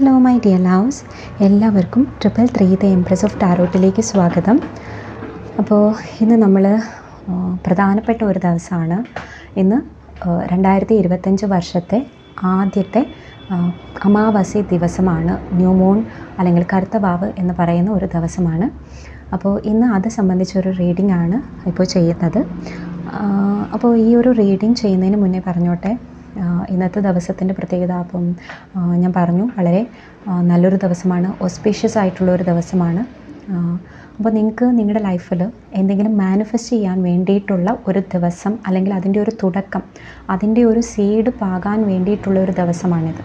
Hello my dear loves എല്ലാവർക്കും triple three the empress of ടാരോട്ടിലേക്ക് സ്വാഗതം. അപ്പോൾ ഇന്ന് നമ്മൾ പ്രധാനപ്പെട്ട ഒരു ദിവസമാണ്. ഇന്ന് രണ്ടായിരത്തി ഇരുപത്തഞ്ച് വർഷത്തെ ആദ്യത്തെ അമാവാസി ദിവസമാണ്. ന്യൂ മൂൺ അല്ലെങ്കിൽ കറുത്ത വാവ് എന്ന് പറയുന്ന ഒരു ദിവസമാണ്. അപ്പോൾ ഇന്ന് അത് സംബന്ധിച്ചൊരു റീഡിംഗ് ആണ് ഇപ്പോൾ ചെയ്യുന്നത്. അപ്പോൾ ഈ ഒരു റീഡിംഗ് ചെയ്യുന്നതിന് മുന്നേ പറഞ്ഞോട്ടെ. ഇന്നത്തെ ദിവസത്തിന്റെ പ്രത്യേകത അപ്പം ഞാൻ പറഞ്ഞു. വളരെ നല്ലൊരു ദിവസമാണ്. ഒസ്പീഷ്യസ് ആയിട്ടുള്ള ഒരു ദിവസമാണ് അപ്പോൾ നിങ്ങൾക്ക് നിങ്ങളുടെ ലൈഫിൽ എന്തെങ്കിലും മാനിഫെസ്റ്റ് ചെയ്യാൻ വേണ്ടിയിട്ടുള്ള ഒരു ദിവസം അല്ലെങ്കിൽ അതിന്റെ ഒരു തുടക്കം അതിന്റെ ഒരു സീഡ് പാകാൻ വേണ്ടിയിട്ടുള്ള ഒരു ദിവസമാണിത്.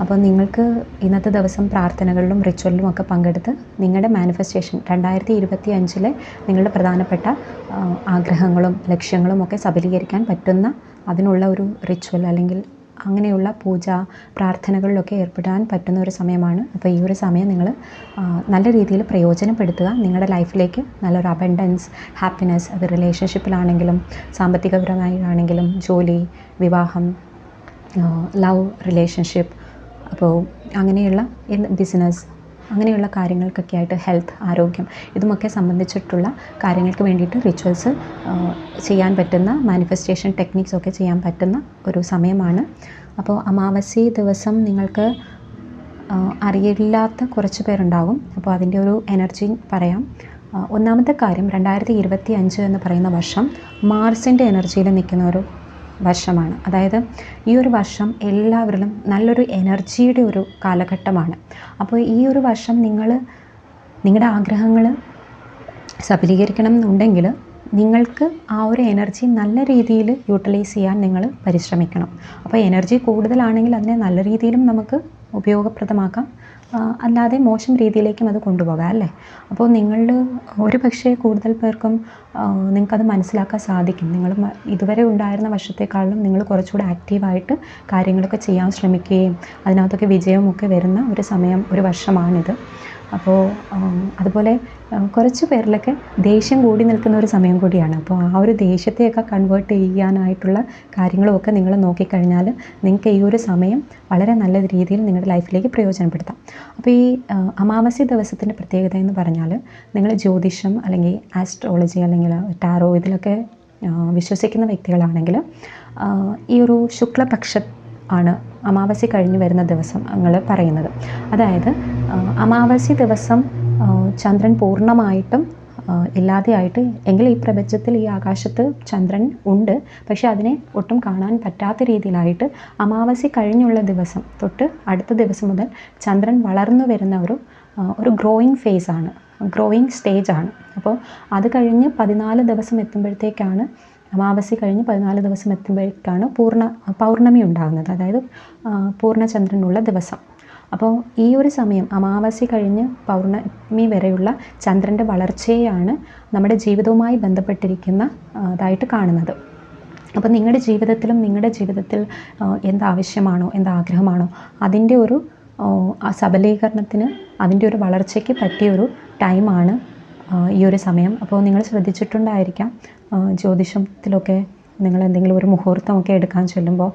അപ്പോൾ നിങ്ങൾക്ക് ഇന്നത്തെ ദിവസം പ്രാർത്ഥനകളിലും റിച്വലിലും ഒക്കെ പങ്കെടുത്ത് നിങ്ങളുടെ മാനിഫെസ്റ്റേഷൻ രണ്ടായിരത്തി ഇരുപത്തി അഞ്ചിലെ നിങ്ങളുടെ പ്രധാനപ്പെട്ട ആഗ്രഹങ്ങളും ലക്ഷ്യങ്ങളും ഒക്കെ സബലീകരിക്കാൻ പറ്റുന്ന അതിനുള്ള ഒരു റിച്വൽ അല്ലെങ്കിൽ അങ്ങനെയുള്ള പൂജ പ്രാർത്ഥനകളിലൊക്കെ ഏർപ്പെടാൻ പറ്റുന്ന ഒരു സമയമാണ്. അപ്പോൾ ഈ ഒരു സമയം നിങ്ങൾ നല്ല രീതിയിൽ പ്രയോജനപ്പെടുത്തുക. നിങ്ങളുടെ ലൈഫിലേക്ക് നല്ലൊരു അബൻഡൻസ് ഹാപ്പിനെസ് അത് റിലേഷൻഷിപ്പിലാണെങ്കിലും സാമ്പത്തികപരമായാണെങ്കിലും ജോലി വിവാഹം ലവ് റിലേഷൻഷിപ്പ് അപ്പോൾ അങ്ങനെയുള്ള ബിസിനസ് അങ്ങനെയുള്ള കാര്യങ്ങൾക്കൊക്കെ ആയിട്ട് ഹെൽത്ത് ആരോഗ്യം ഇതുമൊക്കെ സംബന്ധിച്ചിട്ടുള്ള കാര്യങ്ങൾക്ക് വേണ്ടിയിട്ട് റിച്വൽസ് ചെയ്യാൻ പറ്റുന്ന മാനിഫെസ്റ്റേഷൻ ടെക്നിക്സ് ഒക്കെ ചെയ്യാൻ പറ്റുന്ന ഒരു സമയമാണ്. അപ്പോൾ അമാവാസി ദിവസം നിങ്ങൾക്ക് അറിയില്ലാത്ത കുറച്ച് പേരുണ്ടാകും. അപ്പോൾ അതിന്റെ ഒരു എനർജി പറയാം. ഒന്നാമത്തെ കാര്യം രണ്ടായിരത്തി ഇരുപത്തി അഞ്ച് എന്ന് പറയുന്ന വർഷം മാർസിന്റെ എനർജിയിൽ നിൽക്കുന്ന ഒരു വർഷമാണ്. അതായത് ഈ ഒരു വർഷം എല്ലാവരിലും നല്ലൊരു എനർജിയുടെ ഒരു കാലഘട്ടമാണ്. അപ്പോൾ ഈ ഒരു വർഷം നിങ്ങൾ നിങ്ങളുടെ ആഗ്രഹങ്ങൾ സഫലീകരിക്കണം എന്നുണ്ടെങ്കിൽ നിങ്ങൾക്ക് ആ ഒരു എനർജി നല്ല രീതിയിൽ യൂട്ടിലൈസ് ചെയ്യാൻ നിങ്ങൾ പരിശ്രമിക്കണം. അപ്പോൾ എനർജി കൂടുതലാണെങ്കിൽ അതിനെ നല്ല രീതിയിലും നമുക്ക് ഉപയോഗപ്രദമാക്കാം. അല്ലാതെ മോശം രീതിയിലേക്കും അത് കൊണ്ടുപോകാം അല്ലേ? അപ്പോൾ നിങ്ങളിൽ ഒരു പക്ഷേ കൂടുതൽ പേർക്കും നിങ്ങൾക്കത് മനസ്സിലാക്കാൻ സാധിക്കും. നിങ്ങൾ ഇതുവരെ ഉണ്ടായിരുന്ന വർഷത്തെക്കാളും നിങ്ങൾ കുറച്ചുകൂടെ ആക്റ്റീവായിട്ട് കാര്യങ്ങളൊക്കെ ചെയ്യാൻ ശ്രമിക്കുകയും അതിനകത്തൊക്കെ വിജയമൊക്കെ വരുന്ന ഒരു സമയം ഒരു വർഷമാണിത്. അപ്പോൾ അതുപോലെ കുറച്ച് പേരിലൊക്കെ ദേഷ്യം കൂടി നിൽക്കുന്ന ഒരു സമയം കൂടിയാണ്. അപ്പോൾ ആ ഒരു ദേഷ്യത്തെയൊക്കെ കൺവേർട്ട് ചെയ്യാനായിട്ടുള്ള കാര്യങ്ങളുമൊക്കെ നിങ്ങൾ നോക്കിക്കഴിഞ്ഞാൽ നിങ്ങൾക്ക് ഈ ഒരു സമയം വളരെ നല്ല രീതിയിൽ നിങ്ങളുടെ ലൈഫിലേക്ക് പ്രയോജനപ്പെടുത്താം. അപ്പോൾ ഈ അമാവാസി ദിവസത്തിന്റെ പ്രത്യേകത എന്ന് പറഞ്ഞാൽ നിങ്ങൾ ജ്യോതിഷം അല്ലെങ്കിൽ ആസ്ട്രോളജി അല്ലെങ്കിൽ ടാറോ ഇതിലൊക്കെ വിശ്വസിക്കുന്ന വ്യക്തികളാണെങ്കിൽ ഈ ഒരു ശുക്ലപക്ഷ ആണ് അമാവാസി കഴിഞ്ഞ് വരുന്ന ദിവസം ഞങ്ങൾ പറയുന്നത്. അതായത് അമാവാസി ദിവസം ചന്ദ്രൻ പൂർണമായിട്ടും ഇല്ലാതെയായിട്ട് എങ്കിൽ ഈ പ്രപഞ്ചത്തിൽ ഈ ആകാശത്ത് ചന്ദ്രൻ ഉണ്ട്. പക്ഷെ അതിനെ ഒട്ടും കാണാൻ പറ്റാത്ത രീതിയിലായിട്ട് അമാവാസി കഴിഞ്ഞുള്ള ദിവസം തൊട്ട് അടുത്ത ദിവസം മുതൽ ചന്ദ്രൻ വളർന്നു വരുന്ന ഒരു ഒരു ഗ്രോയിങ് ഫേസ് ആണ്. ഗ്രോയിങ് സ്റ്റേജ് ആണ്. അപ്പോൾ അത് കഴിഞ്ഞ് പതിനാല് ദിവസം എത്തുമ്പോഴത്തേക്കാണ് അമാവാസി കഴിഞ്ഞ് പതിനാല് ദിവസം എത്തുമ്പോഴേക്കാണ് പൂർണ പൗർണമി ഉണ്ടാകുന്നത്. അതായത് പൂർണചന്ദ്രനുള്ള ദിവസം. അപ്പോൾ ഈ ഒരു സമയം അമാവാസി കഴിഞ്ഞ് പൗർണമി വരെയുള്ള ചന്ദ്രന്റെ വളർച്ചയെയാണ് നമ്മുടെ ജീവിതവുമായി ബന്ധപ്പെട്ടിരിക്കുന്ന ഇതായിട്ട് കാണുന്നത്. അപ്പോൾ നിങ്ങളുടെ ജീവിതത്തിലും നിങ്ങളുടെ ജീവിതത്തിൽ എന്താവശ്യമാണോ എന്താഗ്രഹമാണോ അതിന്റെ ഒരു സബലീകരണത്തിന് അതിന്റെ ഒരു വളർച്ചയ്ക്ക് പറ്റിയൊരു ടൈമാണ് ഈ ഒരു സമയം. അപ്പോൾ നിങ്ങൾ ശ്രദ്ധിച്ചിട്ടുണ്ടായിരിക്കാം ജ്യോതിഷത്തിലൊക്കെ നിങ്ങൾ എന്തെങ്കിലും ഒരു മുഹൂർത്തമൊക്കെ എടുക്കാൻ ചെല്ലുമ്പോൾ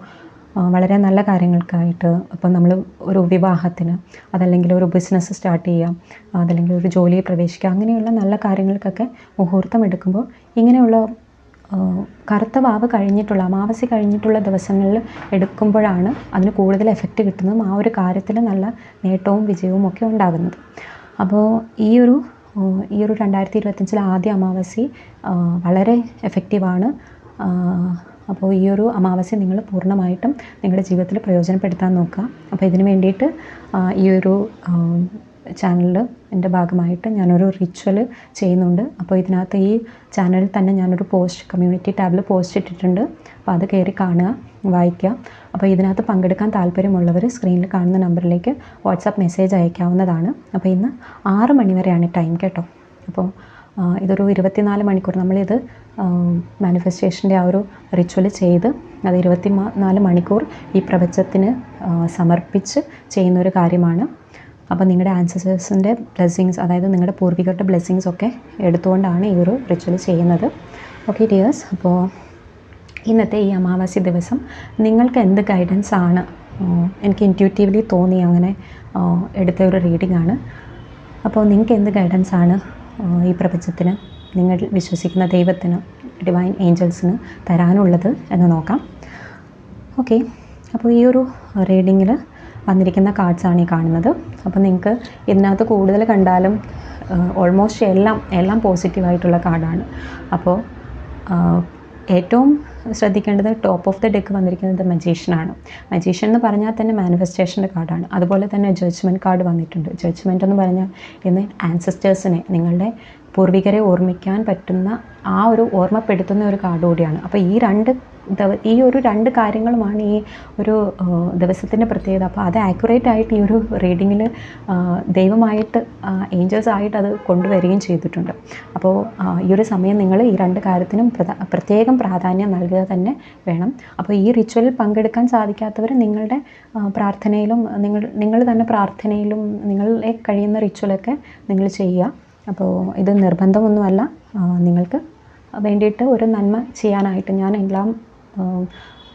വളരെ നല്ല കാര്യങ്ങൾക്കായിട്ട് ഇപ്പം നമ്മൾ ഒരു വിവാഹത്തിന് അതല്ലെങ്കിൽ ഒരു ബിസിനസ് സ്റ്റാർട്ട് ചെയ്യാം അതല്ലെങ്കിൽ ഒരു ജോലിയിൽ പ്രവേശിക്കുക അങ്ങനെയുള്ള നല്ല കാര്യങ്ങൾക്കൊക്കെ മുഹൂർത്തം എടുക്കുമ്പോൾ ഇങ്ങനെയുള്ള കറുത്ത വാവ് കഴിഞ്ഞിട്ടുള്ള അമാവാസി കഴിഞ്ഞിട്ടുള്ള ദിവസങ്ങളിൽ എടുക്കുമ്പോഴാണ് അതിന് കൂടുതൽ എഫക്റ്റ് കിട്ടുന്നതും ആ ഒരു കാര്യത്തിൽ നല്ല നേട്ടവും വിജയവും ഒക്കെ ഉണ്ടാകുന്നത്. അപ്പോൾ ഈ ഒരു ഈ ഒരു രണ്ടായിരത്തി ഇരുപത്തഞ്ചിലെ ആദ്യ അമാവാസി വളരെ എഫക്റ്റീവാണ് അപ്പോൾ ഈ ഒരു അമാവാസി നിങ്ങൾ പൂർണമായിട്ടും നിങ്ങളുടെ ജീവിതത്തിൽ പ്രയോജനപ്പെടുത്താൻ നോക്കുക. അപ്പോൾ ഇതിന് വേണ്ടിയിട്ട് ഈ ഒരു ചാനലിൽ എന്റെ ഭാഗമായിട്ട് ഞാനൊരു റിച്വൽ ചെയ്യുന്നുണ്ട്. അപ്പോൾ ഇതിനകത്ത് ഈ ചാനലിൽ തന്നെ ഞാനൊരു പോസ്റ്റ് കമ്മ്യൂണിറ്റി ടാബിൽ പോസ്റ്റ് ഇട്ടിട്ടുണ്ട്. അപ്പോൾ അത് കയറി കാണുക വായിക്കുക. അപ്പോൾ ഇതിനകത്ത് പങ്കെടുക്കാൻ താല്പര്യമുള്ളവർ സ്ക്രീനിൽ കാണുന്ന നമ്പറിലേക്ക് വാട്സാപ്പ് മെസ്സേജ് അയക്കാവുന്നതാണ്. അപ്പോൾ ഇന്ന് ആറ് മണി വരെയാണ് ടൈം കേട്ടോ. അപ്പോൾ ഇതൊരു ഇരുപത്തിനാല് മണിക്കൂർ നമ്മളിത് മാനിഫെസ്റ്റേഷന്റെ ആ ഒരു റിച്വൽ ചെയ്ത് അത് ഇരുപത്തി നാല് മണിക്കൂർ ഈ പ്രപഞ്ചത്തിന് സമർപ്പിച്ച് ചെയ്യുന്ന ഒരു കാര്യമാണ്. അപ്പോൾ നിങ്ങളുടെ ആൻസേഴ്സിന്റെ ബ്ലെസ്സിങ്സ് അതായത് നിങ്ങളുടെ പൂർവികരുടെ ബ്ലെസ്സിങ്സ് ഒക്കെ എടുത്തുകൊണ്ടാണ് ഈ ഒരു റിച്വൽ ചെയ്യുന്നത്. ഓക്കെ ഡിയേഴ്സ് അപ്പോൾ ഇന്നത്തെ ഈ അമാവാസി ദിവസം നിങ്ങൾക്ക് എന്ത് ഗൈഡൻസ് ആണ്? എനിക്ക് ഇന്റ്യൂട്ടീവ്ലി തോന്നി അങ്ങനെ എടുത്ത ഒരു റീഡിംഗ് ആണ്. അപ്പോൾ നിങ്ങൾക്ക് എന്ത് ഗൈഡൻസ് ആണ് ഈ പ്രപഞ്ചത്തിന് നിങ്ങൾ വിശ്വസിക്കുന്ന ദൈവത്തിന് ഡിവൈൻ ഏഞ്ചൽസിന് തരാനുള്ളത് എന്ന് നോക്കാം. ഓക്കെ അപ്പോൾ ഈ ഒരു റീഡിങ്ങിൽ വന്നിരിക്കുന്ന കാർഡ്സാണ് ഈ കാണുന്നത്. അപ്പോൾ നിങ്ങൾക്ക് ഇതിനകത്ത് കൂടുതൽ കണ്ടാലും ഓൾമോസ്റ്റ് എല്ലാം എല്ലാം പോസിറ്റീവായിട്ടുള്ള കാർഡാണ് അപ്പോൾ ഏറ്റവും ശ്രദ്ധിക്കേണ്ടത് ടോപ്പ് ഓഫ് ദ ഡെക്ക് വന്നിരിക്കുന്നത് മജീഷ്യനാണ് മജീഷ്യൻ എന്ന് പറഞ്ഞാൽ തന്നെ മാനിഫെസ്റ്റേഷന്റെ കാർഡാണ് അതുപോലെ തന്നെ ജഡ്ജ്മെന്റ് കാർഡ് വന്നിട്ടുണ്ട്. ജഡ്ജ്മെന്റ് എന്ന് പറഞ്ഞാൽ ഇന്ന് ആൻസസ്റ്റേഴ്സിനെ നിങ്ങളുടെ പൂർവികരെ ഓർമ്മിക്കാൻ പറ്റുന്ന ആ ഒരു ഓർമ്മപ്പെടുത്തുന്ന ഒരു കാർഡ് കൂടിയാണ്. അപ്പോൾ ഈ രണ്ട് ഈ ഒരു രണ്ട് കാര്യങ്ങളുമാണ് ഈ ഒരു ദിവസത്തിന്റെ പ്രത്യേകത. അപ്പോൾ അത് ആക്യുറേറ്റ് ആയിട്ട് ഈ ഒരു റീഡിങ്ങിൽ ദൈവമായിട്ട് ഏഞ്ചൽസ് ആയിട്ട് അത് കൊണ്ടുവരികയും ചെയ്തിട്ടുണ്ട്. അപ്പോൾ ഈ ഒരു സമയം നിങ്ങൾ ഈ രണ്ട് കാര്യത്തിനും പ്രത്യേകം പ്രാധാന്യം നൽകുക തന്നെ വേണം. അപ്പോൾ ഈ റിച്വലിൽ പങ്കെടുക്കാൻ സാധിക്കാത്തവർ നിങ്ങളുടെ പ്രാർത്ഥനയിലും നിങ്ങൾ നിങ്ങൾ തന്നെ പ്രാർത്ഥനയിലും നിങ്ങളെ കഴിയുന്ന റിച്വലൊക്കെ നിങ്ങൾ ചെയ്യുക. അപ്പോൾ ഇത് നിർബന്ധമൊന്നുമല്ല. നിങ്ങൾക്ക് വേണ്ടിയിട്ട് ഒരു നന്മ ചെയ്യാനായിട്ട് ഞാൻ എല്ലാം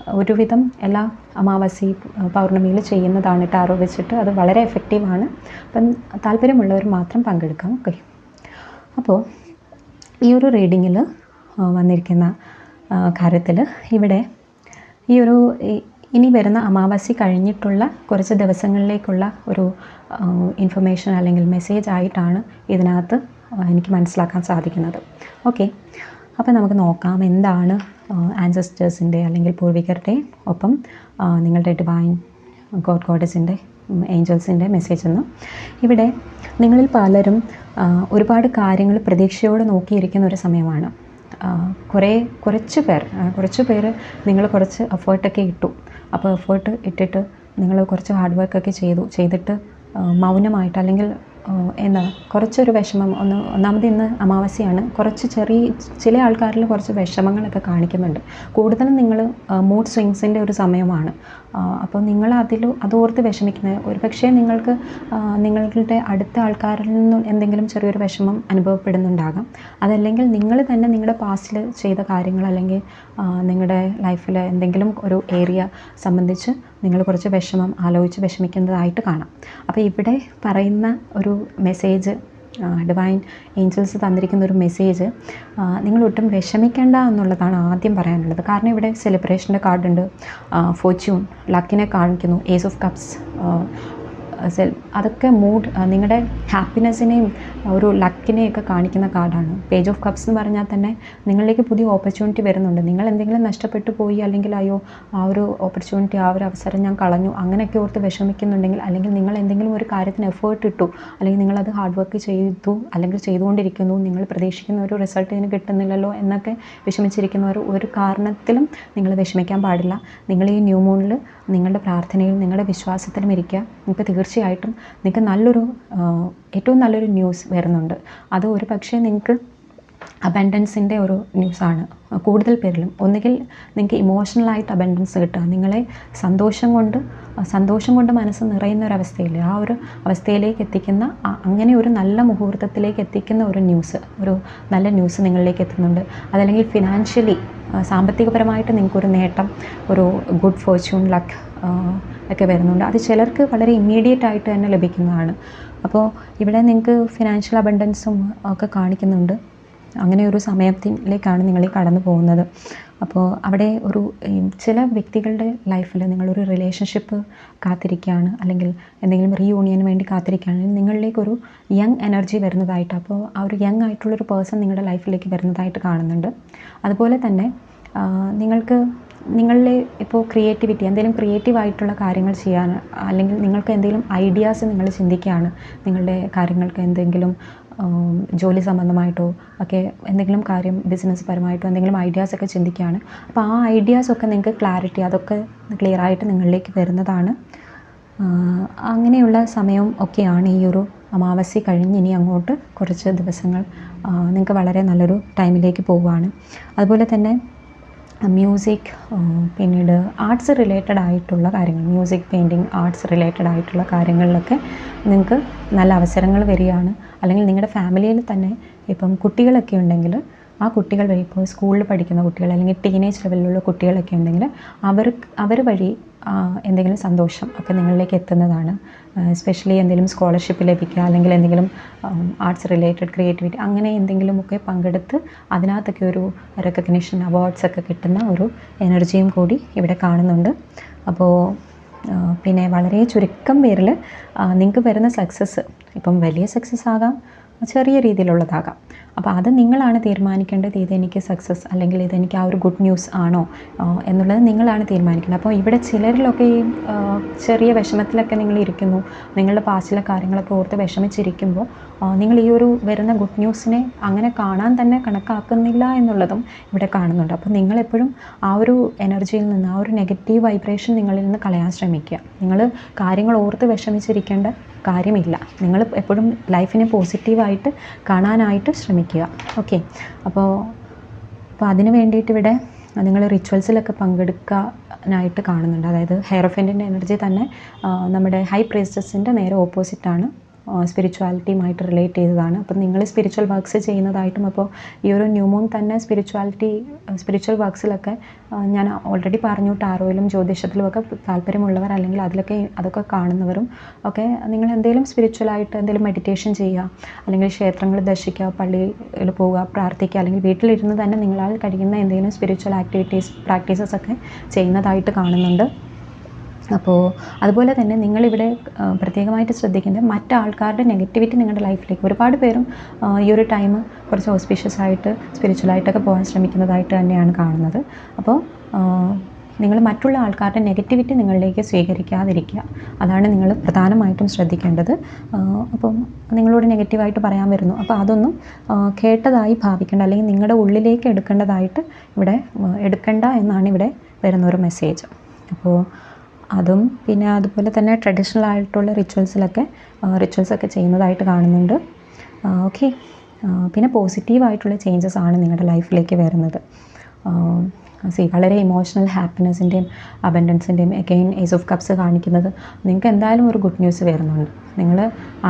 ഒരുവിധം എല്ലാ അമാവാസി പൗർണമിയിൽ ചെയ്യുന്നതാണ് ടാറോ വെച്ചിട്ട് അത് വളരെ എഫക്റ്റീവാണ് അപ്പം താല്പര്യമുള്ളവർ മാത്രം പങ്കെടുക്കാം. ഓക്കെ അപ്പോൾ ഈ ഒരു റീഡിങ്ങിൽ വന്നിരിക്കുന്ന കാര്യത്തിൽ ഇവിടെ ഈ ഒരു ഇനി വരുന്ന അമാവാസി കഴിഞ്ഞിട്ടുള്ള കുറച്ച് ദിവസങ്ങളിലേക്കുള്ള ഒരു ഇൻഫർമേഷൻ അല്ലെങ്കിൽ മെസ്സേജ് ആയിട്ടാണ് ഇതിനകത്ത് എനിക്ക് മനസ്സിലാക്കാൻ സാധിക്കുന്നത്. ഓക്കെ അപ്പോൾ നമുക്ക് നോക്കാം എന്താണ് ആൻസസ്റ്റേഴ്സിന്റെ അല്ലെങ്കിൽ പൂർവികരുടെ ഒപ്പം നിങ്ങളുടെ ഡിവൈൻ ഗോഡ് ഗോഡസിന്റെ ഏഞ്ചൽസിന്റെ മെസ്സേജ് എന്ന്. ഇവിടെ നിങ്ങളിൽ പലരും ഒരുപാട് കാര്യങ്ങൾ പ്രതീക്ഷയോടെ നോക്കിയിരിക്കുന്ന ഒരു സമയമാണ്. കുറേ കുറച്ച് പേർ കുറച്ച് പേര് നിങ്ങൾ കുറച്ച് എഫേർട്ടൊക്കെ ഇട്ടു. അപ്പോൾ എഫേർട്ട് ഇട്ടിട്ട് നിങ്ങൾ കുറച്ച് ഹാർഡ് വർക്കൊക്കെ ചെയ്തു. ചെയ്തിട്ട് മൗനമായിട്ട് അല്ലെങ്കിൽ എന്താ കുറച്ചൊരു വിഷമം ഒന്ന് ഒന്നാമത് ഇന്ന് അമാവാസ്യയാണ്. കുറച്ച് ചെറിയ ചില ആൾക്കാരിൽ കുറച്ച് വിഷമങ്ങളൊക്കെ കാണിക്കുന്നുണ്ട്. കൂടുതലും നിങ്ങൾ മൂഡ് സ്വിങ്സിന്റെ ഒരു സമയമാണ്. അപ്പോൾ നിങ്ങൾ അതിൽ അതോർത്ത് വിഷമിക്കുന്നത്. ഒരു പക്ഷേ നിങ്ങൾക്ക് നിങ്ങളുടെ അടുത്ത ആൾക്കാരിൽ നിന്നും എന്തെങ്കിലും ചെറിയൊരു വിഷമം അനുഭവപ്പെടുന്നുണ്ടാകാം. അതല്ലെങ്കിൽ നിങ്ങൾ തന്നെ നിങ്ങളുടെ പാസ്റ്റിൽ ചെയ്ത കാര്യങ്ങൾ അല്ലെങ്കിൽ നിങ്ങളുടെ ലൈഫിൽ എന്തെങ്കിലും ഒരു ഏരിയ സംബന്ധിച്ച് നിങ്ങൾ കുറച്ച് വിഷമം ആലോചിച്ച് വിഷമിക്കുന്നതായിട്ട് കാണാം. അപ്പോൾ ഇവിടെ പറയുന്ന ഒരു മെസ്സേജ് ഡിവൈൻ ഏഞ്ചൽസ് തന്നിരിക്കുന്ന ഒരു മെസ്സേജ് നിങ്ങൾ ഒട്ടും വിഷമിക്കേണ്ട എന്നുള്ളതാണ് ആദ്യം പറയാനുള്ളത്. കാരണം ഇവിടെ സെലിബ്രേഷന്റെ കാർഡുണ്ട് ഫോർച്യൂൺ ലക്കിനെ കാണിക്കുന്നു. ഏസ് ഓഫ് കപ്സ് സെൽ അതൊക്കെ മൂഡ് നിങ്ങളുടെ ഹാപ്പിനെസ്സിനെയും ഒരു ലക്കിനെയും ഒക്കെ കാണിക്കുന്ന കാർഡാണ്. പേജ് ഓഫ് കപ്സ് എന്ന് പറഞ്ഞാൽ തന്നെ നിങ്ങളിലേക്ക് പുതിയ ഓപ്പർച്യൂണിറ്റി വരുന്നുണ്ട്. നിങ്ങൾ എന്തെങ്കിലും നഷ്ടപ്പെട്ടു പോയി അല്ലെങ്കിൽ അയ്യോ ആ ഒരു ഓപ്പർച്യൂണിറ്റി ആ ഒരു അവസരം ഞാൻ കളഞ്ഞു അങ്ങനെയൊക്കെ ഓർത്ത് വിഷമിക്കുന്നുണ്ടെങ്കിൽ അല്ലെങ്കിൽ നിങ്ങൾ എന്തെങ്കിലും ഒരു കാര്യത്തിന് എഫേർട്ട് ഇട്ടു അല്ലെങ്കിൽ നിങ്ങളത് ഹാർഡ് വർക്ക് ചെയ്തു അല്ലെങ്കിൽ ചെയ്തുകൊണ്ടിരിക്കുന്നു നിങ്ങൾ പ്രതീക്ഷിക്കുന്ന ഒരു റിസൾട്ട് ഇതിന് കിട്ടുന്നില്ലല്ലോ എന്നൊക്കെ വിഷമിച്ചിരിക്കുന്ന ഒരു കാരണത്തിലും നിങ്ങൾ വിഷമിക്കാൻ പാടില്ല. നിങ്ങൾ ഈ ന്യൂ മൂണിൽ നിങ്ങളുടെ പ്രാർത്ഥനയിൽ നിങ്ങളുടെ വിശ്വാസത്തിലും ഇരിക്കുക. നിങ്ങൾക്ക് തീർച്ചയായിട്ടും നിങ്ങൾക്ക് നല്ലൊരു ഏറ്റവും നല്ലൊരു ന്യൂസ് വരുന്നുണ്ട്. അത് ഒരു പക്ഷേ നിങ്ങൾക്ക് അബൻഡൻസിന്റെ ഒരു ന്യൂസാണ് കൂടുതൽ പേരിലും. ഒന്നുകിൽ നിങ്ങൾക്ക് ഇമോഷണലായിട്ട് അബൻഡൻസ് കിട്ടുക. നിങ്ങളെ സന്തോഷം കൊണ്ട് സന്തോഷം കൊണ്ട് മനസ്സ് നിറയുന്ന ഒരു അവസ്ഥയിൽ ആ ഒരു അവസ്ഥയിലേക്ക് എത്തിക്കുന്ന അങ്ങനെ ഒരു നല്ല മുഹൂർത്തത്തിലേക്ക് എത്തിക്കുന്ന ഒരു ന്യൂസ് ഒരു നല്ല ന്യൂസ് നിങ്ങളിലേക്ക് എത്തുന്നുണ്ട്. അതല്ലെങ്കിൽ ഫിനാൻഷ്യലി സാമ്പത്തികപരമായിട്ട് നിങ്ങൾക്കൊരു നേട്ടം ഒരു ഗുഡ് ഫോർച്യൂൺ ലക്ക് ഒക്കെ വരുന്നുണ്ട്. അത് ചിലർക്ക് വളരെ ഇമ്മീഡിയറ്റ് ആയിട്ട് തന്നെ ലഭിക്കുന്നതാണ്. അപ്പോൾ ഇവിടെ നിങ്ങൾക്ക് ഫിനാൻഷ്യൽ അബണ്ടൻസും ഒക്കെ കാണിക്കുന്നുണ്ട്. അങ്ങനെ ഒരു സമയത്തിലേക്കാണ് നിങ്ങൾ കടന്നു പോകുന്നത്. അപ്പോൾ അവിടെ ഒരു ചില വ്യക്തികളുടെ ലൈഫിൽ നിങ്ങളൊരു റിലേഷൻഷിപ്പ് കാത്തിരിക്കുകയാണ് അല്ലെങ്കിൽ എന്തെങ്കിലും റീയൂണിയന് വേണ്ടി കാത്തിരിക്കുകയാണെങ്കിൽ നിങ്ങളിലേക്കൊരു യങ് എനർജി വരുന്നതായിട്ട് അപ്പോൾ ആ ഒരു യങ് ആയിട്ടുള്ളൊരു പേഴ്സൺ നിങ്ങളുടെ ലൈഫിലേക്ക് വരുന്നതായിട്ട് കാണുന്നുണ്ട്. അതുപോലെ തന്നെ നിങ്ങൾക്ക് നിങ്ങളിലെ ഇപ്പോൾ ക്രിയേറ്റിവിറ്റി എന്തെങ്കിലും ക്രിയേറ്റീവ് ആയിട്ടുള്ള കാര്യങ്ങൾ ചെയ്യാൻ അല്ലെങ്കിൽ നിങ്ങൾക്ക് എന്തെങ്കിലും ഐഡിയാസ് നിങ്ങൾ ചിന്തിക്കുകയാണ് നിങ്ങളുടെ കാര്യങ്ങൾക്ക് എന്തെങ്കിലും ജോലി സംബന്ധമായിട്ടോ ഒക്കെ എന്തെങ്കിലും കാര്യം ബിസിനസ് പരമായിട്ടോ എന്തെങ്കിലും ഐഡിയാസ് ഒക്കെ ചിന്തിക്കുകയാണ്. അപ്പോൾ ആ ഐഡിയാസ് ഒക്കെ നിങ്ങൾക്ക് ക്ലാരിറ്റി അതൊക്കെ ക്ലിയർ ആയിട്ട് നിങ്ങളിലേക്ക് വരുന്നതാണ്. അങ്ങനെയുള്ള സമയവും ഒക്കെയാണ് ഈ ഒരു അമാവാസി കഴിഞ്ഞ് ഇനി അങ്ങോട്ട് കുറച്ച് ദിവസങ്ങൾ നിങ്ങൾക്ക് വളരെ നല്ലൊരു ടൈമിലേക്ക് പോവുകയാണ്. അതുപോലെ തന്നെ മ്യൂസിക് പിന്നീട് ആർട്സ് റിലേറ്റഡ് ആയിട്ടുള്ള കാര്യങ്ങൾ മ്യൂസിക് പെയിന്റിങ് ആർട്സ് റിലേറ്റഡ് ആയിട്ടുള്ള കാര്യങ്ങളിലൊക്കെ നിങ്ങൾക്ക് നല്ല അവസരങ്ങൾ വരികയാണ്. അല്ലെങ്കിൽ നിങ്ങളുടെ ഫാമിലിയിൽ തന്നെ ഇപ്പം കുട്ടികളൊക്കെ ഉണ്ടെങ്കിൽ ആ കുട്ടികൾ വഴി ഇപ്പോൾ സ്കൂളിൽ പഠിക്കുന്ന കുട്ടികൾ അല്ലെങ്കിൽ ടീനേജ് ലെവലിലുള്ള കുട്ടികളൊക്കെ ഉണ്ടെങ്കിൽ അവർക്ക് അവർ വഴി എന്തെങ്കിലും സന്തോഷം ഒക്കെ നിങ്ങളിലേക്ക് എത്തുന്നതാണ്. എസ്പെഷ്യലി എന്തെങ്കിലും സ്കോളർഷിപ്പ് ലഭിക്കുക അല്ലെങ്കിൽ എന്തെങ്കിലും ആർട്സ് റിലേറ്റഡ് ക്രിയേറ്റിവിറ്റി അങ്ങനെ എന്തെങ്കിലുമൊക്കെ പങ്കെടുത്ത് അതിനകത്തൊക്കെ ഒരു റെക്കഗ്നിഷൻ അവാർഡ്സ് ഒക്കെ കിട്ടുന്ന ഒരു എനർജിയും കൂടി ഇവിടെ കാണുന്നുണ്ട്. അപ്പോൾ പിന്നെ വളരെ ചുരുക്കം പേരിൽ നിങ്ങൾക്ക് വരുന്ന സക്സസ് ഇപ്പം വലിയ സക്സസ് ആകാം ചെറിയ രീതിയിലുള്ളതാകാം. അപ്പോൾ അത് നിങ്ങളാണ് തീരുമാനിക്കേണ്ടത് ഇതെനിക്ക് സക്സസ് അല്ലെങ്കിൽ ഇതെനിക്ക് ആ ഒരു ഗുഡ് ന്യൂസ് ആണോ? എന്നുള്ളത് നിങ്ങളാണ് തീരുമാനിക്കേണ്ടത്. അപ്പോൾ ഇവിടെ ചിലരിലൊക്കെ ഈ ചെറിയ വിഷമത്തിലൊക്കെ നിങ്ങൾ ഇരിക്കുന്നു. നിങ്ങളുടെ പാസ്റ്റിലെ കാര്യങ്ങളൊക്കെ ഓർത്ത് വിഷമിച്ചിരിക്കുമ്പോൾ നിങ്ങൾ ഈ ഒരു വരുന്ന ഗുഡ് ന്യൂസിനെ അങ്ങനെ കാണാൻ തന്നെ കണക്കാക്കുന്നില്ല എന്നുള്ളതും ഇവിടെ കാണുന്നുണ്ട്. അപ്പോൾ നിങ്ങളെപ്പോഴും ആ ഒരു എനർജിയിൽ നിന്ന് ആ ഒരു നെഗറ്റീവ് വൈബ്രേഷൻ നിങ്ങളിൽ നിന്ന് കളയാൻ ശ്രമിക്കുക. നിങ്ങൾ കാര്യങ്ങൾ ഓർത്ത് വിഷമിച്ചിരിക്കേണ്ട കാര്യമില്ല. നിങ്ങൾ എപ്പോഴും ലൈഫിനെ പോസിറ്റീവായിട്ട് കാണാനായിട്ട് ശ്രമിക്കുക. ഓക്കെ. അപ്പോൾ അപ്പോൾ അതിന് വേണ്ടിയിട്ട് ഇവിടെ നിങ്ങൾ റിച്വൽസിലൊക്കെ പങ്കെടുക്കാനായിട്ട് കാണുന്നുണ്ട്. അതായത് ഹെയറോഫെന്റിന്റെ എനർജി തന്നെ നമ്മുടെ ഹൈ പ്രേസ്റ്റസിന്റെ നേരെ ഓപ്പോസിറ്റാണ് സ്പിരിച്വാലിറ്റിയുമായിട്ട് റിലേറ്റ് ചെയ്തതാണ്. അപ്പം നിങ്ങൾ സ്പിരിച്വൽ വർക്ക്സ് ചെയ്യുന്നതായിട്ടും അപ്പോൾ ഈ ഒരു ന്യൂമൂൺ തന്നെ സ്പിരിച്വാലിറ്റി സ്പിരിച്വൽ വർക്ക്സിലൊക്കെ ഞാൻ ഓൾറെഡി പറഞ്ഞു ടാറോയിലും ജ്യോതിഷത്തിലും ഒക്കെ താല്പര്യമുള്ളവർ അല്ലെങ്കിൽ അതിലൊക്കെ അതൊക്കെ കാണുന്നവരും ഒക്കെ നിങ്ങൾ എന്തെങ്കിലും സ്പിരിച്വലായിട്ട് എന്തെങ്കിലും മെഡിറ്റേഷൻ ചെയ്യുക അല്ലെങ്കിൽ ക്ഷേത്രങ്ങൾ ദർശിക്കുക പള്ളിയിൽ പോവുക പ്രാർത്ഥിക്കുക അല്ലെങ്കിൽ വീട്ടിലിരുന്ന് തന്നെ നിങ്ങളാൽ കഴിയുന്ന എന്തെങ്കിലും സ്പിരിച്വൽ ആക്ടിവിറ്റീസ് പ്രാക്ടീസസ് ഒക്കെ ചെയ്യുന്നതായിട്ട് കാണുന്നുണ്ട്. അപ്പോൾ അതുപോലെ തന്നെ നിങ്ങളിവിടെ പ്രത്യേകമായിട്ട് ശ്രദ്ധിക്കേണ്ടത് മറ്റാൾക്കാരുടെ നെഗറ്റിവിറ്റി നിങ്ങളുടെ ലൈഫിലേക്ക് ഒരുപാട് പേരും ഈ ഒരു ടൈം കുറച്ച് ഓസ്പീഷ്യസ് ആയിട്ട് സ്പിരിച്വലായിട്ടൊക്കെ പോകാൻ ശ്രമിക്കുന്നതായിട്ട് തന്നെയാണ് കാണുന്നത്. അപ്പോൾ നിങ്ങൾ മറ്റുള്ള ആൾക്കാരുടെ നെഗറ്റിവിറ്റി നിങ്ങളിലേക്ക് സ്വീകരിക്കാതിരിക്കുക. അതാണ് നിങ്ങൾ പ്രധാനമായിട്ടും ശ്രദ്ധിക്കേണ്ടത്. അപ്പം നിങ്ങളോട് നെഗറ്റീവായിട്ട് പറയാൻ വരുന്നു. അപ്പോൾ അതൊന്നും കേട്ടതായി ഭാവിക്കേണ്ട അല്ലെങ്കിൽ നിങ്ങളുടെ ഉള്ളിലേക്ക് എടുക്കേണ്ടതായിട്ട് ഇവിടെ എടുക്കണ്ട എന്നാണ് ഇവിടെ വരുന്ന ഒരു മെസ്സേജ് അപ്പോൾ അതും പിന്നെ അതുപോലെ തന്നെ ട്രഡീഷണൽ ആയിട്ടുള്ള റിച്വൽസിലൊക്കെ റിച്വൽസൊക്കെ ചെയ്യുന്നതായിട്ട് കാണുന്നുണ്ട്. ഓക്കെ പിന്നെ പോസിറ്റീവ് ആയിട്ടുള്ള ചേഞ്ചസ് ആണ് നിങ്ങളുടെ ലൈഫിലേക്ക് വരുന്നത്. സി വളരെ ഇമോഷണൽ ഹാപ്പിനെസ്സിന്റെയും അബൻഡൻസിന്റെയും അഗെയിൻ ഏസ് ഓഫ് കപ്സ് കാണിക്കുന്നത് നിങ്ങൾക്ക് എന്തായാലും ഒരു ഗുഡ് ന്യൂസ് വരുന്നുണ്ട്. നിങ്ങൾ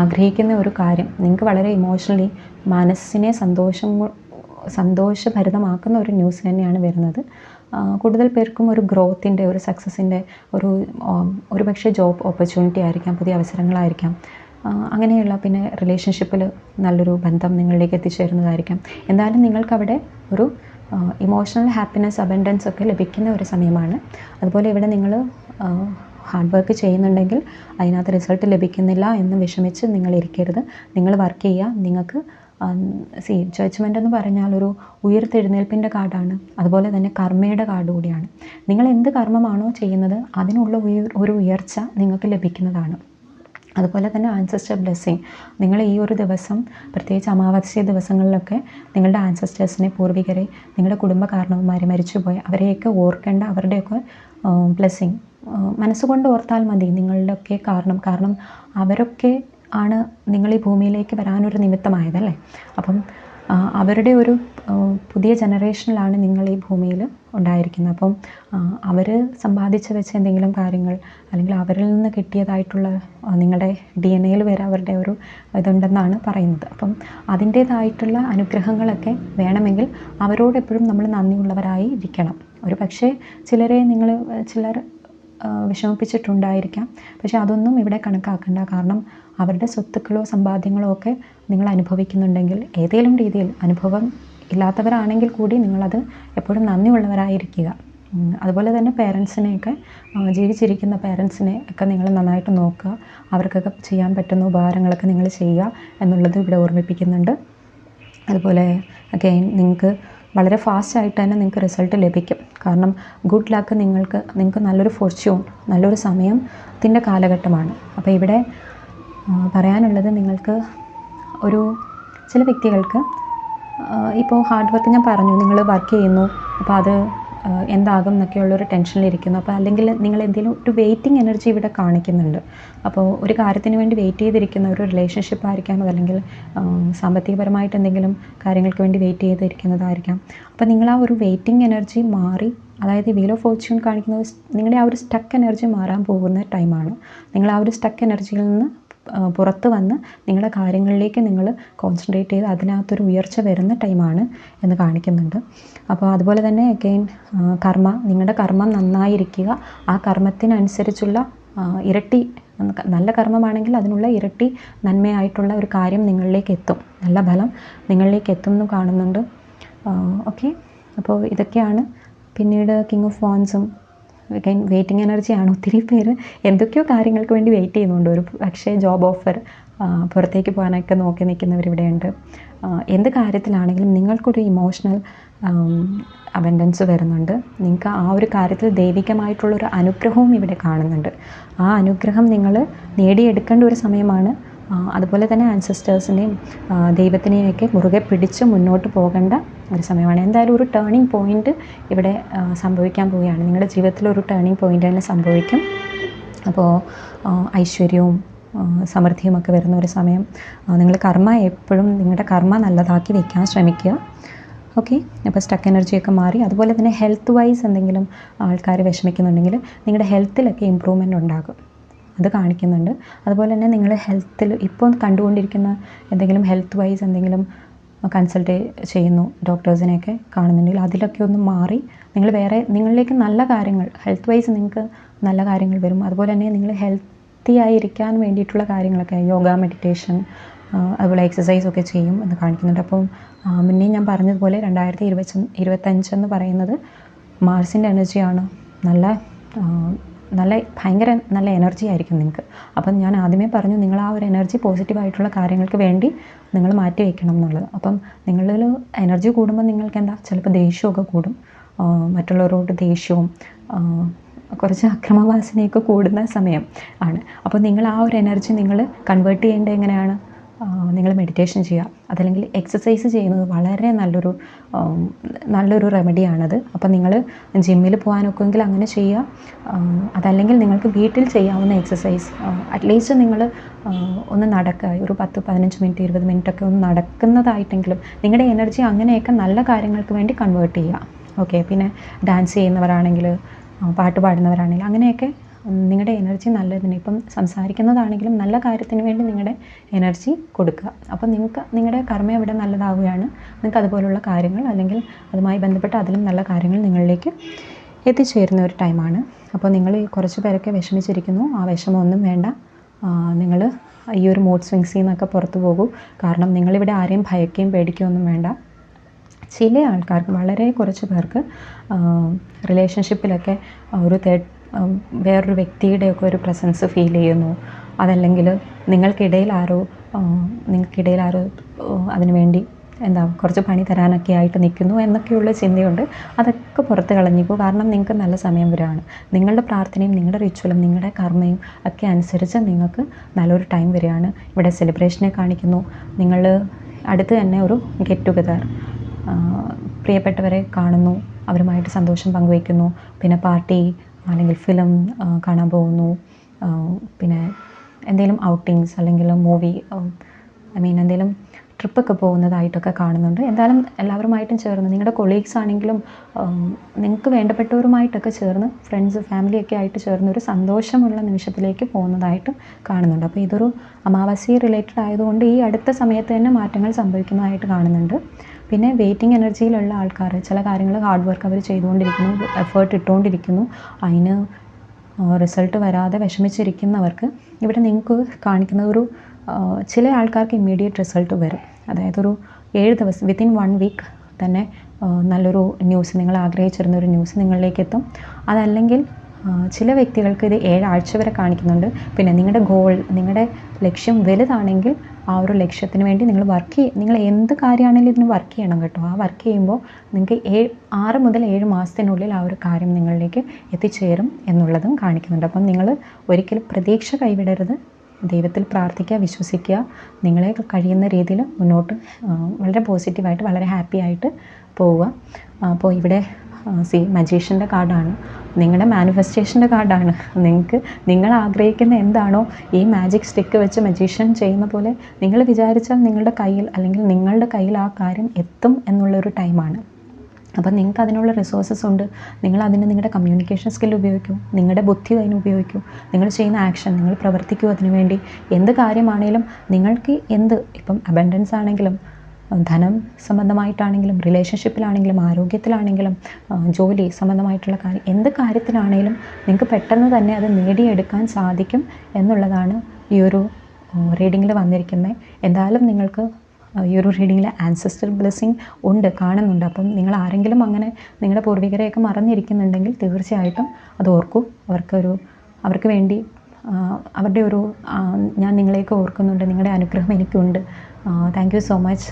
ആഗ്രഹിക്കുന്ന ഒരു കാര്യം നിങ്ങൾക്ക് വളരെ ഇമോഷണലി മനസ്സിനെ സന്തോഷം സന്തോഷഭരിതമാക്കുന്ന ഒരു ന്യൂസ് തന്നെയാണ് വരുന്നത്. കൂടുതൽ പേർക്കും ഒരു ഗ്രോത്തിന്റെ ഒരു സക്സസിന്റെ ഒരു ഒരു പക്ഷേ ജോബ് ഓപ്പർച്യൂണിറ്റി ആയിരിക്കാം പുതിയ അവസരങ്ങളായിരിക്കാം. അങ്ങനെയുള്ള പിന്നെ റിലേഷൻഷിപ്പിൽ നല്ലൊരു ബന്ധം നിങ്ങളിലേക്ക് എത്തിച്ചേരുന്നതായിരിക്കാം. എന്തായാലും നിങ്ങൾക്കവിടെ ഒരു ഇമോഷണൽ ഹാപ്പിനെസ് അബൻഡൻസ് ഒക്കെ ലഭിക്കുന്ന ഒരു സമയമാണ്. അതുപോലെ ഇവിടെ നിങ്ങൾ ഹാർഡ് വർക്ക് ചെയ്യുന്നുണ്ടെങ്കിൽ അതിനകത്ത് റിസൾട്ട് ലഭിക്കുന്നില്ല എന്ന് വിഷമിച്ച് നിങ്ങൾ ഇരിക്കരുത്. നിങ്ങൾ വർക്ക് ചെയ്യുക. നിങ്ങൾക്ക് സി ജഡ്ജ്മെന്റ് എന്ന് പറഞ്ഞാൽ ഒരു ഉയർത്തെഴുന്നേൽപ്പിന്റെ കാർഡാണ് അതുപോലെ തന്നെ കർമ്മയുടെ കാർഡ് കൂടിയാണ്. നിങ്ങൾ എന്ത് കർമ്മമാണോ ചെയ്യുന്നത് അതിനുള്ള ഒരു ഉയർച്ച നിങ്ങൾക്ക് ലഭിക്കുന്നതാണ്. അതുപോലെ തന്നെ ആൻസസ്റ്റർ ബ്ലെസ്സിങ് നിങ്ങൾ ഈ ഒരു ദിവസം പ്രത്യേകിച്ച് അമാവാസ്യ ദിവസങ്ങളിലൊക്കെ നിങ്ങളുടെ ആൻസസ്റ്റേഴ്സിനെ പൂർവികരെ നിങ്ങളുടെ കുടുംബ കാരണവന്മാരെ മരിച്ചുപോയ അവരെയൊക്കെ ഓർക്കേണ്ട അവരുടെയൊക്കെ ബ്ലെസ്സിങ് മനസ്സുകൊണ്ട് ഓർത്താൽ മതി നിങ്ങളുടെയൊക്കെ കാരണം. കാരണം അവരൊക്കെ ആണ് നിങ്ങൾ ഈ ഭൂമിയിലേക്ക് വരാനൊരു നിമിത്തമായതല്ലേ? അപ്പം അവരുടെ ഒരു പുതിയ ജനറേഷനിലാണ് നിങ്ങൾ ഈ ഭൂമിയിൽ ഉണ്ടായിരിക്കുന്നത്. അപ്പം അവർ സമ്പാദിച്ച് വെച്ച എന്തെങ്കിലും കാര്യങ്ങൾ അല്ലെങ്കിൽ അവരിൽ നിന്ന് കിട്ടിയതായിട്ടുള്ള നിങ്ങളുടെ ഡി എൻ എയിൽ വരെ അവരുടെ ഒരു ഇതുണ്ടെന്നാണ് പറയുന്നത്. അപ്പം അതിന്റേതായിട്ടുള്ള അനുഗ്രഹങ്ങളൊക്കെ വേണമെങ്കിൽ അവരോട് എപ്പോഴും നമ്മൾ നന്ദിയുള്ളവരായി ഇരിക്കണം. ഒരു പക്ഷേ ചിലരെ നിങ്ങൾ ചിലർ വിഷമിപ്പിച്ചിട്ടുണ്ടായിരിക്കാം. പക്ഷെ അതൊന്നും ഇവിടെ കണക്കാക്കണ്ട. കാരണം അവരുടെ സ്വത്തുക്കളോ സമ്പാദ്യങ്ങളോ ഒക്കെ നിങ്ങൾ അനുഭവിക്കുന്നുണ്ടെങ്കിൽ ഏതെങ്കിലും രീതിയിൽ അനുഭവം ഇല്ലാത്തവരാണെങ്കിൽ കൂടി നിങ്ങളത് എപ്പോഴും നന്ദിയുള്ളവരായിരിക്കുക. അതുപോലെ തന്നെ പേരൻസിനെയൊക്കെ ജീവിച്ചിരിക്കുന്ന പേരൻസിനെ ഒക്കെ നിങ്ങൾ നന്നായിട്ട് നോക്കുക. അവർക്കൊക്കെ ചെയ്യാൻ പറ്റുന്ന ഉപകാരങ്ങളൊക്കെ നിങ്ങൾ ചെയ്യുക എന്നുള്ളത് ഇവിടെ ഓർമ്മിപ്പിക്കുന്നുണ്ട്. അതുപോലെ അഗെയിൻ നിങ്ങൾക്ക് വളരെ ഫാസ്റ്റായിട്ട് തന്നെ നിങ്ങൾക്ക് റിസൾട്ട് ലഭിക്കും. കാരണം ഗുഡ് ലക്ക് നിങ്ങൾക്ക് നിങ്ങൾക്ക് നല്ലൊരു ഫോർച്യൂൺ നല്ലൊരു സമയത്തിന്റെ കാലഘട്ടമാണ്. അപ്പോൾ ഇവിടെ പറയാനുള്ളത് നിങ്ങൾക്ക് ഒരു ചില വ്യക്തികൾക്ക് ഇപ്പോൾ ഹാർഡ് വർക്ക് ഞാൻ പറഞ്ഞു നിങ്ങൾ വർക്ക് ചെയ്യുന്നു അപ്പോൾ അത് എന്താകും എന്നൊക്കെയുള്ളൊരു ടെൻഷനിലിരിക്കുന്നു അപ്പോൾ അല്ലെങ്കിൽ നിങ്ങൾ എന്തെങ്കിലും ഒരു വെയിറ്റിംഗ് എനർജി ഇവിടെ കാണിക്കുന്നുണ്ട്. അപ്പോൾ ഒരു കാര്യത്തിന് വേണ്ടി വെയിറ്റ് ചെയ്തിരിക്കുന്ന ഒരു റിലേഷൻഷിപ്പ് ആയിരിക്കാം അതല്ലെങ്കിൽ സാമ്പത്തികപരമായിട്ട് എന്തെങ്കിലും കാര്യങ്ങൾക്ക് വേണ്ടി വെയിറ്റ് ചെയ്തിരിക്കുന്നതായിരിക്കാം. അപ്പോൾ നിങ്ങൾ ആ ഒരു വെയിറ്റിംഗ് എനർജി മാറി അതായത് വീൽ ഓഫ് ഫോർച്യൂൺ കാണിക്കുന്നത് നിങ്ങളുടെ ആ ഒരു സ്റ്റക്ക് എനർജി മാറാൻ പോകുന്ന ടൈമാണ് നിങ്ങൾ ആ ഒരു സ്റ്റക്ക് എനർജിയിൽ നിന്ന് പുറത്ത് വന്ന് നിങ്ങളുടെ കാര്യങ്ങളിലേക്ക് നിങ്ങൾ കോൺസെൻട്രേറ്റ് ചെയ്ത് അതിനകത്തൊരു ഉയർച്ച വരുന്ന ടൈമാണ് എന്ന് കാണിക്കുന്നുണ്ട്. അപ്പോൾ അതുപോലെ തന്നെ അഗെയിൻ കർമ്മ നിങ്ങളുടെ കർമ്മം നന്നായിരിക്കുക. ആ കർമ്മത്തിനനുസരിച്ചുള്ള ഇരട്ടി നല്ല കർമ്മമാണെങ്കിൽ അതിനുള്ള ഇരട്ടി നന്മയായിട്ടുള്ള ഒരു കാര്യം നിങ്ങളിലേക്ക് എത്തും. നല്ല ഫലം നിങ്ങളിലേക്ക് എത്തും എന്ന് കാണുന്നുണ്ട്. ഓക്കെ അപ്പോൾ ഇതൊക്കെയാണ് പിന്നീട് കിങ് ഓഫ് വാൻസും വെയിറ്റിംഗ് എനർജിയാണ് ഒത്തിരി പേര്. എന്തൊക്കെയോ കാര്യങ്ങൾക്ക് വേണ്ടി വെയിറ്റ് ചെയ്യുന്നുണ്ട്. ഒരു പക്ഷേ ജോബ് ഓഫർ പുറത്തേക്ക് പോകാനൊക്കെ നോക്കി നിൽക്കുന്നവരിവിടെയുണ്ട് എന്ത് കാര്യത്തിലാണെങ്കിലും നിങ്ങൾക്കൊരു ഇമോഷണൽ അബൻഡൻസ് വരുന്നുണ്ട്. നിങ്ങൾക്ക് ആ ഒരു കാര്യത്തിൽ ദൈവികമായിട്ടുള്ളൊരു അനുഗ്രഹവും ഇവിടെ കാണുന്നുണ്ട്. ആ അനുഗ്രഹം നിങ്ങൾ നേടിയെടുക്കേണ്ട ഒരു സമയമാണ്. അതുപോലെ തന്നെ ആൻസസ്റ്റേഴ്സിനെയും ദൈവത്തിനെയൊക്കെ മുറുകെ പിടിച്ച് മുന്നോട്ട് പോകേണ്ട ഒരു സമയമാണ്. എന്തായാലും ഒരു ടേണിംഗ് പോയിന്റ് ഇവിടെ സംഭവിക്കാൻ പോവുകയാണ്. നിങ്ങളുടെ ജീവിതത്തിൽ ഒരു ടേണിംഗ് പോയിന്റ് തന്നെ സംഭവിക്കും. അപ്പോൾ ഐശ്വര്യവും സമൃദ്ധിയുമൊക്കെ വരുന്ന ഒരു സമയം. നിങ്ങൾ കർമ്മ എപ്പോഴും നിങ്ങളുടെ കർമ്മ നല്ലതാക്കി വയ്ക്കാൻ ശ്രമിക്കുക. ഓക്കെ അപ്പോൾ സ്റ്റക്ക് എനർജിയൊക്കെ മാറി അതുപോലെ തന്നെ ഹെൽത്ത് വൈസ് എന്തെങ്കിലും ആൾക്കാർ വിഷമിക്കുന്നുണ്ടെങ്കിൽ നിങ്ങളുടെ ഹെൽത്തിലൊക്കെ ഇമ്പ്രൂവ്മെന്റ് ഉണ്ടാകും. അത് കാണിക്കുന്നുണ്ട്. അതുപോലെ തന്നെ നിങ്ങൾ ഹെൽത്തിൽ ഇപ്പോൾ കണ്ടുകൊണ്ടിരിക്കുന്ന എന്തെങ്കിലും ഹെൽത്ത് വൈസ് എന്തെങ്കിലും കൺസൾട്ട് ചെയ്യുന്നു ഡോക്ടേഴ്സിനെയൊക്കെ കാണുന്നുണ്ടെങ്കിൽ അതിലൊക്കെ ഒന്ന് മാറി നിങ്ങൾ വേറെ നിങ്ങളിലേക്ക് നല്ല കാര്യങ്ങൾ ഹെൽത്ത് വൈസ് നിങ്ങൾക്ക് നല്ല കാര്യങ്ങൾ വരും. അതുപോലെ തന്നെ നിങ്ങൾ ഹെൽത്തി ആയിരിക്കാൻ വേണ്ടിയിട്ടുള്ള കാര്യങ്ങളൊക്കെ യോഗ മെഡിറ്റേഷൻ അതുപോലെ എക്സസൈസ് ഒക്കെ ചെയ്യും എന്ന് കാണിക്കുന്നുണ്ട്. അപ്പം മുന്നേ ഞാൻ പറഞ്ഞതുപോലെ രണ്ടായിരത്തി ഇരുപത്തി ഇരുപത്തഞ്ചെന്ന് പറയുന്നത് മാർസിന്റെ എനർജിയാണ് നല്ല നല്ല ഭയങ്കര നല്ല എനർജി ആയിരിക്കും നിങ്ങൾക്ക് അപ്പം ഞാൻ ആദ്യമേ പറഞ്ഞു നിങ്ങൾ ആ ഒരു എനർജി പോസിറ്റീവായിട്ടുള്ള കാര്യങ്ങൾക്ക് വേണ്ടി നിങ്ങൾ മാറ്റി വയ്ക്കണം എന്നുള്ളത്. അപ്പം നിങ്ങളിൽ എനർജി കൂടുമ്പോൾ നിങ്ങൾക്ക് എന്താ ചിലപ്പോൾ ദേഷ്യമൊക്കെ കൂടും. മറ്റുള്ളവരോട് ദേഷ്യവും കുറച്ച് അക്രമവാസനയൊക്കെ കൂടുന്ന സമയം ആണ്. അപ്പോൾ നിങ്ങൾ ആ ഒരു എനർജി നിങ്ങൾ കൺവേർട്ട് ചെയ്യേണ്ടത് എങ്ങനെയാണ്? നിങ്ങൾ മെഡിറ്റേഷൻ ചെയ്യുക. അതല്ലെങ്കിൽ എക്സസൈസ് ചെയ്യുന്നത് വളരെ നല്ലൊരു നല്ലൊരു റെമഡിയാണത് അപ്പോൾ നിങ്ങൾ ജിമ്മിൽ പോകാനൊക്കെങ്കിൽ അങ്ങനെ ചെയ്യുക. അതല്ലെങ്കിൽ നിങ്ങൾക്ക് വീട്ടിൽ ചെയ്യാവുന്ന എക്സസൈസ് അറ്റ്ലീസ്റ്റ് നിങ്ങൾ ഒന്ന് നടക്കുക ഒരു പത്ത് പതിനഞ്ച് മിനിറ്റ് ഇരുപത് മിനിറ്റ് ഒക്കെ ഒന്ന് നടക്കുന്നതായിട്ടെങ്കിലും നിങ്ങളുടെ എനർജി അങ്ങനെയൊക്കെ നല്ല കാര്യങ്ങൾക്ക് വേണ്ടി കൺവേർട്ട് ചെയ്യുക. ഓക്കെ പിന്നെ ഡാൻസ് ചെയ്യുന്നവരാണെങ്കിൽ പാട്ട് പാടുന്നവരാണെങ്കിൽ അങ്ങനെയൊക്കെ നിങ്ങളുടെ എനർജി നല്ലതിന് ഇപ്പം സംസാരിക്കുന്നതാണെങ്കിലും നല്ല കാര്യത്തിന് വേണ്ടി നിങ്ങളുടെ എനർജി കൊടുക്കുക. അപ്പോൾ നിങ്ങൾക്ക് നിങ്ങളുടെ കർമ്മ എവിടെ നല്ലതാവുകയാണ്. നിങ്ങൾക്ക് അതുപോലുള്ള കാര്യങ്ങൾ അല്ലെങ്കിൽ അതുമായി ബന്ധപ്പെട്ട അതിലും നല്ല കാര്യങ്ങൾ നിങ്ങളിലേക്ക് എത്തിച്ചേരുന്ന ഒരു ടൈമാണ് അപ്പോൾ നിങ്ങൾ കുറച്ച് പേരൊക്കെ വിഷമിച്ചിരിക്കുന്നു. ആ വിഷമമൊന്നും വേണ്ട. നിങ്ങൾ ഈ ഒരു മൂഡ് സ്വിങ്സിൽ നിന്നൊക്കെ പുറത്തു പോകൂ. കാരണം നിങ്ങളിവിടെ ആരെയും ഭയക്കുകയും പേടിക്കുകയൊന്നും വേണ്ട. ചില ആൾക്കാർക്ക് വളരെ കുറച്ച് പേർക്ക് റിലേഷൻഷിപ്പിലൊക്കെ ഒരു തേർഡ് വേറൊരു വ്യക്തിയുടെയൊക്കെ ഒരു പ്രസൻസ് ഫീൽ ചെയ്യുന്നു. അതല്ലെങ്കിൽ നിങ്ങൾക്കിടയിൽ ആരോ നിങ്ങൾക്കിടയിൽ ആരോ അതിനു വേണ്ടി എന്താ കുറച്ച് പണി തരാനൊക്കെ ആയിട്ട് നിൽക്കുന്നു എന്നൊക്കെയുള്ള ചിന്തയുണ്ട്. അതൊക്കെ പുറത്ത് കളഞ്ഞിപ്പോൾ കാരണം നിങ്ങൾക്ക് നല്ല സമയം വരികയാണ് നിങ്ങളുടെ പ്രാർത്ഥനയും നിങ്ങളുടെ റിച്വലും നിങ്ങളുടെ കർമ്മയും ഒക്കെ അനുസരിച്ച് നിങ്ങൾക്ക് നല്ലൊരു ടൈം വരികയാണ്. ഇവിടെ സെലിബ്രേഷനെ കാണിക്കുന്നു. നിങ്ങൾ അടുത്ത് തന്നെ ഒരു ഗെറ്റ് ടുഗദർ പ്രിയപ്പെട്ടവരെ കാണുന്നു. അവരുമായിട്ട് സന്തോഷം പങ്കുവയ്ക്കുന്നു. പിന്നെ പാർട്ടി അല്ലെങ്കിൽ ഫിലിം കാണാൻ പോകുന്നു. പിന്നെ എന്തെങ്കിലും ഔട്ടിങ്സ് അല്ലെങ്കിൽ മൂവി ഐ മീൻ എന്തെങ്കിലും ട്രിപ്പൊക്കെ പോകുന്നതായിട്ടൊക്കെ കാണുന്നുണ്ട്. എന്തായാലും എല്ലാവരുമായിട്ടും ചേർന്ന് നിങ്ങളുടെ കൊളീഗ്സ് ആണെങ്കിലും നിങ്ങൾക്ക് വേണ്ടപ്പെട്ടവരുമായിട്ടൊക്കെ ചേർന്ന് ഫ്രണ്ട്സ് ഫാമിലിയൊക്കെ ആയിട്ട് ചേർന്ന് ഒരു സന്തോഷമുള്ള നിമിഷത്തിലേക്ക് പോകുന്നതായിട്ട് കാണുന്നുണ്ട്. അപ്പോൾ ഇതൊരു അമാവാസി റിലേറ്റഡ് ആയതുകൊണ്ട് ഈ അടുത്ത സമയത്ത് തന്നെ മാറ്റങ്ങൾ സംഭവിക്കുന്നതായിട്ട് കാണുന്നുണ്ട്. പിന്നെ വെയിറ്റിംഗ് എനർജിയിലുള്ള ആൾക്കാർ ചില കാര്യങ്ങൾ ഹാർഡ് വർക്ക് അവർ ചെയ്തുകൊണ്ടിരിക്കുന്നു എഫേർട്ട് ഇട്ടുകൊണ്ടിരിക്കുന്നു അതിന് റിസൾട്ട് വരാതെ വിഷമിച്ചിരിക്കുന്നവർക്ക് ഇവിടെ നിങ്ങൾക്ക് കാണിക്കുന്ന ഒരു ചില ആൾക്കാർക്ക് ഇമ്മീഡിയറ്റ് റിസൾട്ട് വരും. അതായത് ഒരു ഏഴ് ദിവസം വിത്തിൻ വൺ വീക്ക് തന്നെ നല്ലൊരു ന്യൂസ് നിങ്ങൾ ആഗ്രഹിച്ചിരുന്ന ഒരു ന്യൂസ് നിങ്ങളിലേക്ക് എത്തും അതല്ലെങ്കിൽ ചില വ്യക്തികൾക്ക് ഇത് ഏഴാഴ്ച വരെ കാണിക്കുന്നുണ്ട്. പിന്നെ നിങ്ങളുടെ ഗോൾ നിങ്ങളുടെ ലക്ഷ്യം വലുതാണെങ്കിൽ ആ ഒരു ലക്ഷ്യത്തിന് വേണ്ടി നിങ്ങൾ വർക്ക് ചെയ്യും നിങ്ങൾ എന്ത് കാര്യമാണെങ്കിലും ഇതിന് വർക്ക് ചെയ്യണം കേട്ടോ. ആ വർക്ക് ചെയ്യുമ്പോൾ നിങ്ങൾക്ക് ഏഴ് ആറ് മുതൽ ഏഴ് മാസത്തിനുള്ളിൽ ആ ഒരു കാര്യം നിങ്ങളിലേക്ക് എത്തിച്ചേരും എന്നുള്ളതും കാണിക്കുന്നുണ്ട്. അപ്പം നിങ്ങൾ ഒരിക്കലും പ്രതീക്ഷ കൈവിടരുത്. ദൈവത്തിൽ പ്രാർത്ഥിക്കുക വിശ്വസിക്കുക. നിങ്ങളെ കഴിയുന്ന രീതിയിൽ മുന്നോട്ട് വളരെ പോസിറ്റീവായിട്ട് വളരെ ഹാപ്പി ആയിട്ട് പോവുക. അപ്പോൾ ഇവിടെ സി മജീഷ്യന്റെ കാർഡാണ്. നിങ്ങളുടെ മാനിഫെസ്റ്റേഷന്റെ കാർഡാണ്. നിങ്ങൾക്ക് നിങ്ങൾ ആഗ്രഹിക്കുന്ന എന്താണോ ഈ മാജിക് സ്റ്റിക്ക് വെച്ച് മജീഷ്യൻ ചെയ്യുന്ന പോലെ നിങ്ങൾ വിചാരിച്ചാൽ നിങ്ങളുടെ കയ്യിൽ അല്ലെങ്കിൽ നിങ്ങളുടെ കയ്യിൽ ആ കാര്യം എത്തും എന്നുള്ളൊരു ടൈമാണ്. അപ്പം നിങ്ങൾക്ക് അതിനുള്ള റിസോഴ്സസ് ഉണ്ട്. നിങ്ങൾ അതിന് നിങ്ങളുടെ കമ്മ്യൂണിക്കേഷൻ സ്കിൽ ഉപയോഗിക്കൂ. നിങ്ങളുടെ ബുദ്ധി അതിന് ഉപയോഗിക്കൂ. നിങ്ങൾ ചെയ്യുന്ന ആക്ഷൻ നിങ്ങൾ പ്രവർത്തിക്കൂ അതിനുവേണ്ടി. എന്ത് കാര്യമാണെങ്കിലും നിങ്ങൾക്ക് എന്ത് ഇപ്പം അബൻഡൻസ് ആണെങ്കിലും ധനം സംബന്ധമായിട്ടാണെങ്കിലും റിലേഷൻഷിപ്പിലാണെങ്കിലും ആരോഗ്യത്തിലാണെങ്കിലും ജോലി സംബന്ധമായിട്ടുള്ള കാര്യം എന്ത് കാര്യത്തിലാണെങ്കിലും നിങ്ങൾക്ക് പെട്ടെന്ന് തന്നെ അത് നേടിയെടുക്കാൻ സാധിക്കും എന്നുള്ളതാണ് ഈ ഒരു റീഡിങ്ങിൽ വന്നിരിക്കുന്നത് എന്തായാലും നിങ്ങൾക്ക് ഈ ഒരു റീഡിങ്ങിൽ ആൻസസ്റ്റർ ബ്ലെസ്സിങ് ഉണ്ട് കാണുന്നുണ്ട്. അപ്പം നിങ്ങൾ ആരെങ്കിലും അങ്ങനെ നിങ്ങളുടെ പൂർവികരെയൊക്കെ മറന്നിരിക്കുന്നുണ്ടെങ്കിൽ തീർച്ചയായിട്ടും അത് ഓർക്കൂ. അവർക്കൊരു അവർക്ക് വേണ്ടി അവരുടെ ഒരു ഞാൻ നിങ്ങളെയൊക്കെ ഓർക്കുന്നുണ്ട് നിങ്ങളുടെ അനുഗ്രഹം എനിക്കുണ്ട്. താങ്ക് യു സോ മച്ച്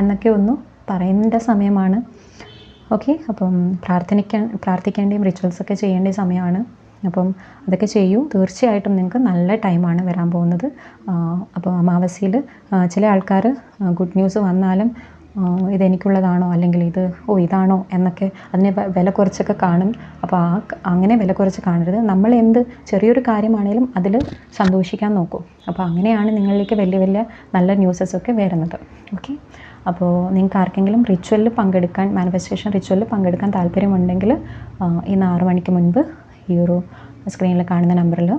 എന്നൊക്കെ ഒന്ന് പറയേണ്ട സമയമാണ്. ഓക്കെ അപ്പം പ്രാർത്ഥനിക്കാൻ പ്രാർത്ഥിക്കേണ്ടയും റിച്വൽസൊക്കെ ചെയ്യേണ്ട സമയമാണ്. അപ്പം അതൊക്കെ ചെയ്യൂ. തീർച്ചയായിട്ടും നിങ്ങൾക്ക് നല്ല ടൈമാണ് വരാൻ പോകുന്നത്. അപ്പോൾ അമാവാസിയിൽ ചില ആൾക്കാർ ഗുഡ് ന്യൂസ് വന്നാലും ഇതെനിക്കുള്ളതാണോ? അല്ലെങ്കിൽ ഇത് ഓ ഇതാണോ? എന്നൊക്കെ അതിനെ വില കുറച്ചൊക്കെ കാണും. അപ്പോൾ ആ അങ്ങനെ വില കുറച്ച് കാണരുത്. നമ്മൾ എന്ത് ചെറിയൊരു കാര്യമാണേലും അതിൽ സന്തോഷിക്കാൻ നോക്കൂ. അപ്പോൾ അങ്ങനെയാണ് നിങ്ങളിലേക്ക് വലിയ വലിയ നല്ല ന്യൂസസൊക്കെ വരുന്നത്. ഓക്കെ? അപ്പോൾ നിങ്ങൾക്ക് ആർക്കെങ്കിലും റിച്വലിൽ പങ്കെടുക്കാൻ മാനിഫെസ്റ്റേഷൻ റിച്വലിൽ പങ്കെടുക്കാൻ താല്പര്യമുണ്ടെങ്കിൽ ഇന്ന് ആറു മണിക്ക് മുൻപ് ഈ ഒരു സ്ക്രീനിൽ കാണുന്ന നമ്പറിൽ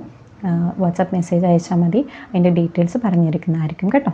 വാട്സാപ്പ് മെസ്സേജ് അയച്ചാൽ മതി. അതിന്റെ ഡീറ്റെയിൽസ് പറഞ്ഞിരിക്കുന്നതായിരിക്കും കേട്ടോ.